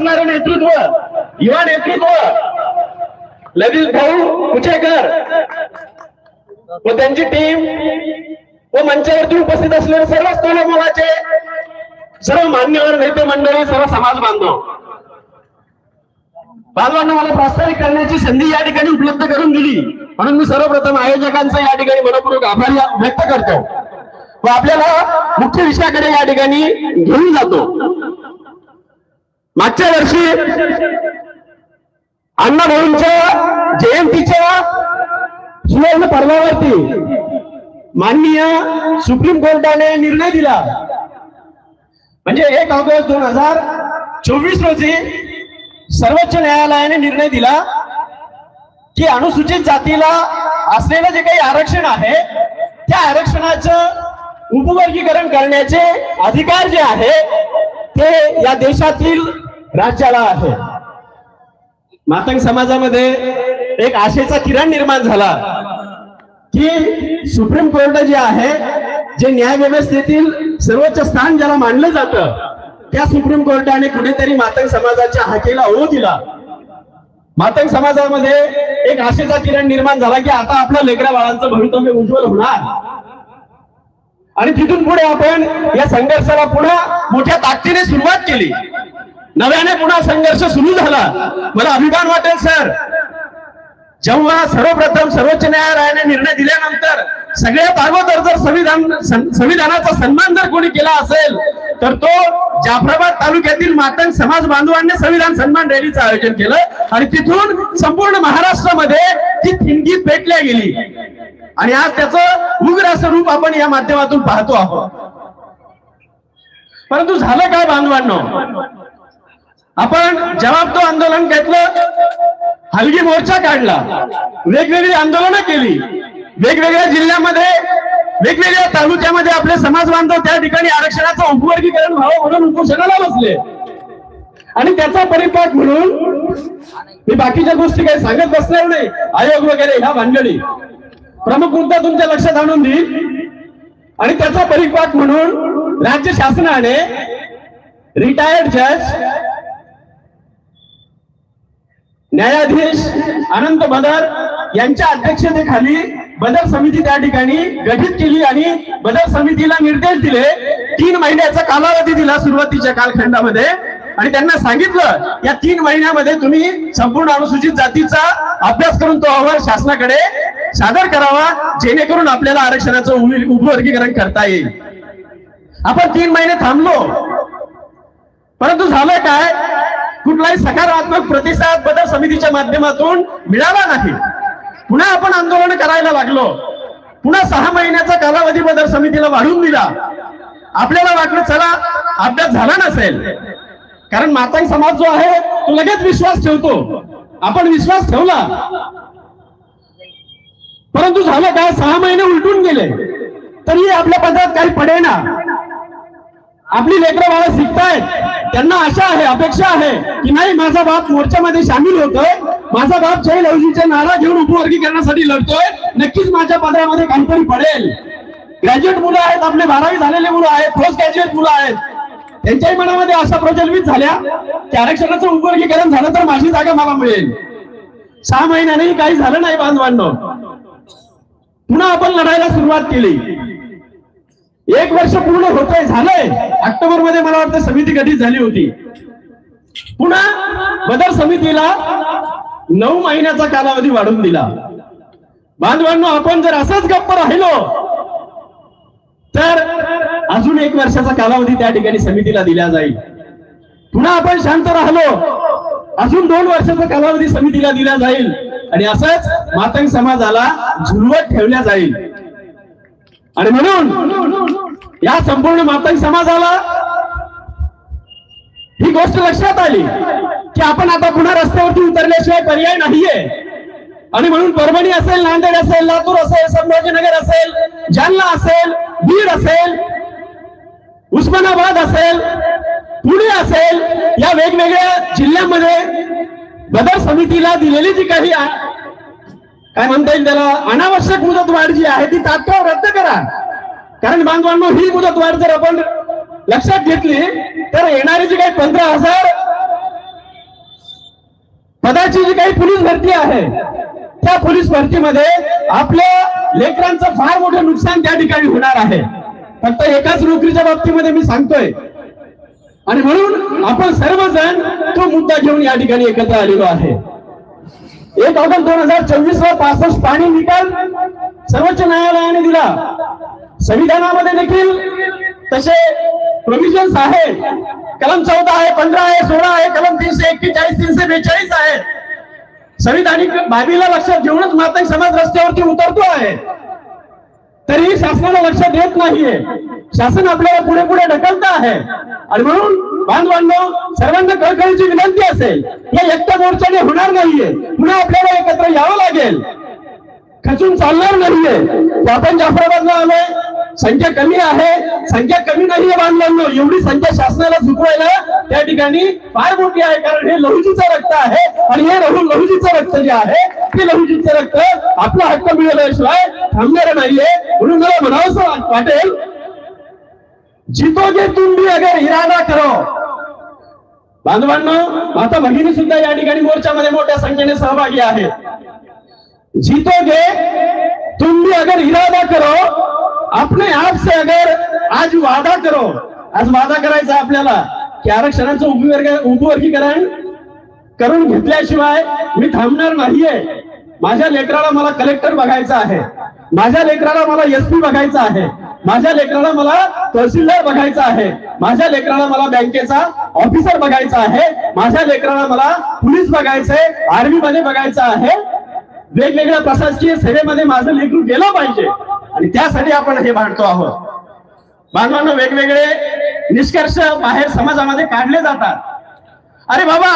असणारं नेतृत्व. युवा नेतृत्व. लगेच भाऊ कुचेकर व त्यांची टीम व मंचावरती उपस्थित असलेले सर्व स्तोलमुलाचे सर्व मान्यवर नेते मंडळी सर्व समाज बांधव. बांधवांना मला प्रास्ताविक करण्याची संधी या ठिकाणी उपलब्ध करून दिली. म्हणून मी सर्वप्रथम आयोजकांचा या ठिकाणी मनपूर्वक आभार व्यक्त करतो. व आपल्याला मुख्य विषयाकडे या ठिकाणी घेऊन जातो. मागच्या वर्षी अण्णाभाऊंच्या जयंतीच्या सुवर्ण पर्वावरती माननीय सुप्रीम कोर्टाने निर्णय दिला. म्हणजे एक ऑगस्ट दोन हजार चोवीस रोजी सर्वोच्च न्यायालयाने निर्णय दिला की अनुसूचित जातीला असलेलं जे काही आरक्षण आहे त्या आरक्षणाचं उपवर्गीकरण करण्याचे अधिकार जे आहे ते या देशातील राज्याला आहे. मातंग समाजामध्ये एक आशेचा किरण निर्माण झाला. की सुप्रीम कोर्ट जे आहे जे न्याय व्यवस्थेतील सर्वोच्च स्थान ज्याला मानलं जातं त्या सुप्रीम कोर्टाने कुठेतरी मातंग समाजाच्या हाकेला ओ दिला. मातंग समाजामध्ये एक आशेचा किरण निर्माण झाला की आता आपल्या लेकरा बाळांचं भवितव्य उज्ज्वल होणार. आणि तिथून पुढे आपण या संघर्षाला पुन्हा मोठ्या ताकदीने सुरुवात केली. नव्याने पुन्हा संघर्ष सुरू झाला. मला अभिमान वाटेल सर. जेव्हा सर्वप्रथम सर्वोच्च न्यायालयाने निर्णय दिल्यानंतर सगळ्यात अगोदर जर संविधान संविधानाचा सन्मान जर कोणी केला असेल तर तो जाफराबाद तालुक्यातील मातंग समाज बांधवांनी संविधान सन्मान रॅलीचं आयोजन केलं. आणि तिथून संपूर्ण महाराष्ट्रामध्ये ती थिंगी पेटल्या गेली. आणि आज त्याचं उग्र असं रूप आपण या माध्यमातून पाहतो आहोत. परंतु झालं काय बांधवांनो? आपण जवाब तो आंदोलन घेतलं हलगी मोर्चा काढला वेगवेगळी आंदोलनं केली वेगवेगळ्या जिल्ह्यामध्ये वेगवेगळ्या तालुक्यामध्ये आपले समाज बांधव त्या ठिकाणी आरक्षणाचं उपवर्गीकरण व्हावं म्हणून उपोषणाला बसले. आणि त्याचा परिपाठ म्हणून मी बाकीच्या गोष्टी काही सांगत बसणार नाही. आयोग वगैरे ह्या भांडणी प्रमुख मुद्दा तुमच्या लक्षात आणून देईल आणि त्याचा परिपाठ म्हणून राज्य शासनाने रिटायर्ड जज न्यायाधीश अनंत बदर यांच्या अध्यक्षतेखाली बदल समिती त्या ठिकाणी गठीत केली आणि बदल समितीला निर्देश दिले. तीन महिन्याचा कालावधी दिला सुरुवातीच्या कालखंडामध्ये. आणि त्यांना सांगितलं या तीन महिन्यामध्ये तुम्ही संपूर्ण अनुसूचित जातीचा अभ्यास करून तो अहवाल शासनाकडे सादर करावा जेणेकरून आपल्याला आरक्षणाचं उप- उपवर्गीकरण करता येईल. आपण तीन महिने थांबलो. परंतु झालं काय? कुठलाही सकारात्मक प्रतिसाद बदल समितीच्या माध्यमातून मिळाला नाही. पुन्हा आपण आंदोलन करायला लागलो. पुन्हा सहा महिन्याचा कालावधी बदल समितीला वाढवून दिला. आपल्याला वाटलं चला अभ्यास झाला नसेल. कारण माताई समाज जो आहे तो लगेच विश्वास ठेवतो. आपण विश्वास ठेवला. परंतु झालं काय? सहा महिने उलटून गेले. तरी आपल्या पदरात काही पडेना. आपली लेकरं बाळा शिकतायत. त्यांना आशा आहे अपेक्षा आहे की नाही माझा बाप मोर्चामध्ये सामील होतोय. माझा बाप जय लवजीचा नारा घेऊन उपवर्गीकरणासाठी लढतोय. नक्कीच माझ्या पदरामध्ये काहीतरी पडेल. ग्रॅज्युएट मुलं आहेत आपले बारावी झालेले मुलं आहेत पोस्ट ग्रॅज्युएट मुलं आहेत. त्यांच्याही मनामध्ये आशा प्रचलित झाल्या. की आरक्षणाचं उपवर्गीकरण झालं तर माझी जागा मला मिळेल. सहा महिन्यानेही काही झालं नाही बांधवांनो पुन्हा आपण लढायला सुरुवात केली. एक वर्ष पूर्ण होतंय झालंय. ऑक्टोबरमध्ये मला वाटतं समिती गठीत झाली होती. पुन्हा बदल समितीला नऊ महिन्याचा कालावधी वाढून दिला. बांधवांनो आपण जर असंच गप्प राहिलो तर अजून एक वर्षाचा कालावधी त्या ठिकाणी समितीला दिला जाईल. पुन्हा आपण शांत राहिलो अजून दोन वर्षाचा कालावधी समितीला दिला जाईल. आणि असंच मातंग समाजाला झुलवत ठेवल्या जाईल. आणि म्हणून या संपूर्ण मातंग समाजाला ही गोष्ट लक्षात आली की आपण आता पुन्हा रस्त्यावरती उतरल्याशिवाय पर्याय नाहीये. आणि म्हणून परभणी असेल नांदेड असेल लातूर असेल संभाजीनगर असेल जालना असेल बीड असेल उस्मानाबाद असेल पुणे असेल या वेगवेगळ्या जिल्ह्यामध्ये बदर समितीला दिलेली जी काही काय म्हणता येईल त्याला? अनावश्यक मुदतवाढ जी आहे ती तात्काळ रद्द करा. कारण बांधवांनो ही मुदतवाढ जर आपण लक्षात घेतली तर येणारे जे काही पंधरा हजार पदाची जी काही पोलीस भरती आहे त्या पोलीस भरतीमध्ये आपल्या लेकरांचं फार मोठं नुकसान त्या ठिकाणी होणार आहे. फक्त एकाच नोकरीच्या बाबतीमध्ये मी सांगतोय. आणि म्हणून आपण सर्वजण तो मुद्दा घेऊन या ठिकाणी एकत्र आलेलो आहे. एक ऑगस्ट दोन हजार चोवीस ला पासष्ट पाणी निकाल सर्वोच्च न्यायालयाने दिला. संविधानामध्ये देखील तसे प्रोव्हिजन्स आहेत. कलम चौदा आहे पंधरा आहे सोळा आहे कलम तीनशे एक्केचाळीस तीनशे बेचाळीस आहे संविधानिक बाबीला लक्षात घेऊनच माता समाज रस्त्यावरती उतरतो आहे. तरीही शासनाला लक्ष देत नाहीये. शासन आपल्याला पुढे पुढे ढकलत आहे. आणि म्हणून बांधवांनो सर्वांना कळकळीची विनंती असेल हे एकट्या मोर्चाने होणार नाहीये. पुन्हा आपल्याला एकत्र यावं लागेल. खचून चालणार नाहीये. आपण जाफराबादला आलोय. संख्या कमी आहे. संख्या कमी नाहीये बांधवांनो. एवढी संख्या शासनाला झुकवायला त्या ठिकाणी फार मोठी आहे. कारण हे लहुजीचं रक्त आहे आणि हे लहू लहुजीचं रक्त जे आहे ते लहुजीचं रक्त आपला हक्क मिळवल्याशिवाय थांबणार नाहीये. म्हणून मला म्हणावंसं वाटेल जितो जे तुम्ही अगर इरादा करो. बांधवांनो माता भगिनी सुद्धा या ठिकाणी मोर्चामध्ये मोठ्या संख्येने सहभागी आहे जीतोगे तुम भी अगर इरादा करो अपने आप से अगर आज वादा करो आज वादा करायचा आपल्याला की आरक्षणाचं उपवर्ग उपवर्गीकरण करून घेतल्याशिवाय मी थांबणार नाहीये. माझ्या लेकराला मला कलेक्टर बघायचं आहे. माझ्या लेकराला मला एसपी बघायचं आहे. माझ्या लेकराला मला तहसीलदार बघायचा आहे. माझ्या लेकराला मला बँकेचा ऑफिसर बघायचा आहे. माझ्या लेकराला मला पोलीस बघायचंय आर्मी मध्ये बघायचं आहे. वेगवेगळ्या प्रशासकीय सेवेमध्ये माझं लेकरू गेलं पाहिजे. आणि त्यासाठी आपण हे भांडतो आहोत. बांधवांना वेगवेगळे निष्कर्ष बाहेर समाजामध्ये काढले जातात. अरे बाबा